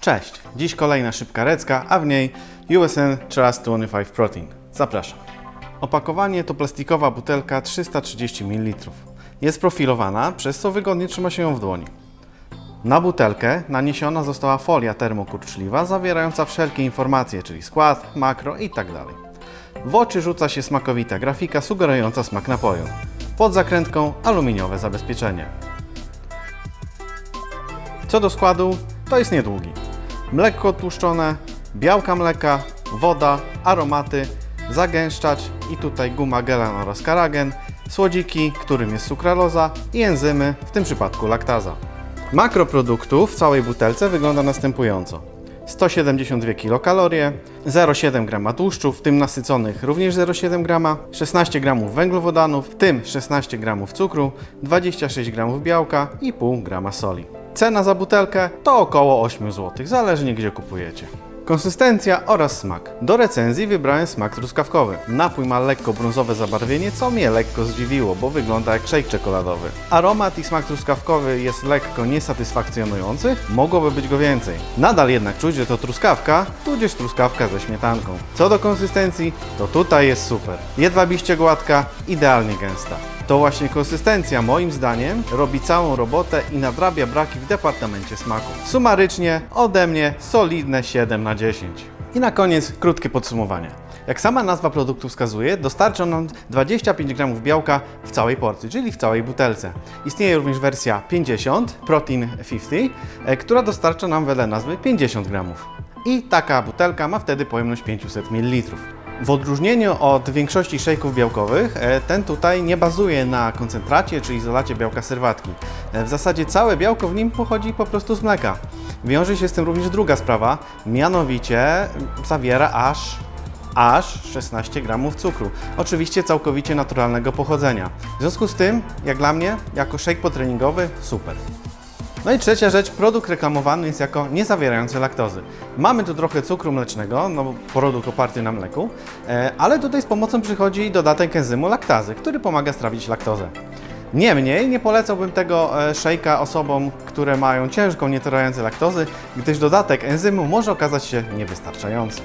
Cześć, dziś kolejna szybka recka, a w niej USN Trust 25 Protein. Zapraszam. Opakowanie to plastikowa butelka 330 ml. Jest profilowana, przez co wygodnie trzyma się ją w dłoni. Na butelkę naniesiona została folia termokurczliwa zawierająca wszelkie informacje, czyli skład, makro itd. W oczy rzuca się smakowita grafika sugerująca smak napoju. Pod zakrętką aluminiowe zabezpieczenie. Co do składu, to jest niedługi. Mleko tłuszczone, białka mleka, woda, aromaty, zagęszczacz i tutaj guma gelan oraz karagen, słodziki, którym jest sukraloza i enzymy, w tym przypadku laktaza. Makro produktu w całej butelce wygląda następująco. 172 kilokalorie, 0,7 g tłuszczu, w tym nasyconych również 0,7 g, 16 g węglowodanów, w tym 16 g cukru, 26 g białka i pół g soli. Cena za butelkę to około 8 zł, zależnie gdzie kupujecie. Konsystencja oraz smak. Do recenzji wybrałem smak truskawkowy. Napój ma lekko brązowe zabarwienie, co mnie lekko zdziwiło, bo wygląda jak shake czekoladowy. Aromat i smak truskawkowy jest lekko niesatysfakcjonujący, mogłoby być go więcej. Nadal jednak czuć, że to truskawka, tudzież truskawka ze śmietanką. Co do konsystencji, to tutaj jest super. Jedwabiście gładka, idealnie gęsta. To właśnie konsystencja, moim zdaniem, robi całą robotę i nadrabia braki w departamencie smaku. Sumarycznie ode mnie solidne 7 na 10. I na koniec krótkie podsumowanie. Jak sama nazwa produktu wskazuje, dostarcza nam 25 g białka w całej porcji, czyli w całej butelce. Istnieje również wersja 50, Protein 50, e, która dostarcza nam wedle nazwy 50 g. I taka butelka ma wtedy pojemność 500 ml. W odróżnieniu od większości szejków białkowych, e, ten tutaj nie bazuje na koncentracie czy izolacie białka serwatki. E, W zasadzie całe białko w nim pochodzi po prostu z mleka. Wiąże się z tym również druga sprawa, mianowicie zawiera aż aż 16 gramów cukru. Oczywiście całkowicie naturalnego pochodzenia. W związku z tym, jak dla mnie, jako shake potreningowy, super. No i trzecia rzecz, produkt reklamowany jest jako nie zawierający laktozy. Mamy tu trochę cukru mlecznego, no bo produkt oparty na mleku, e, ale tutaj z pomocą przychodzi dodatek enzymu laktazy, który pomaga strawić laktozę. Niemniej nie polecałbym tego e, szejka osobom, które mają ciężką nietolerancję laktozy, gdyż dodatek enzymu może okazać się niewystarczający.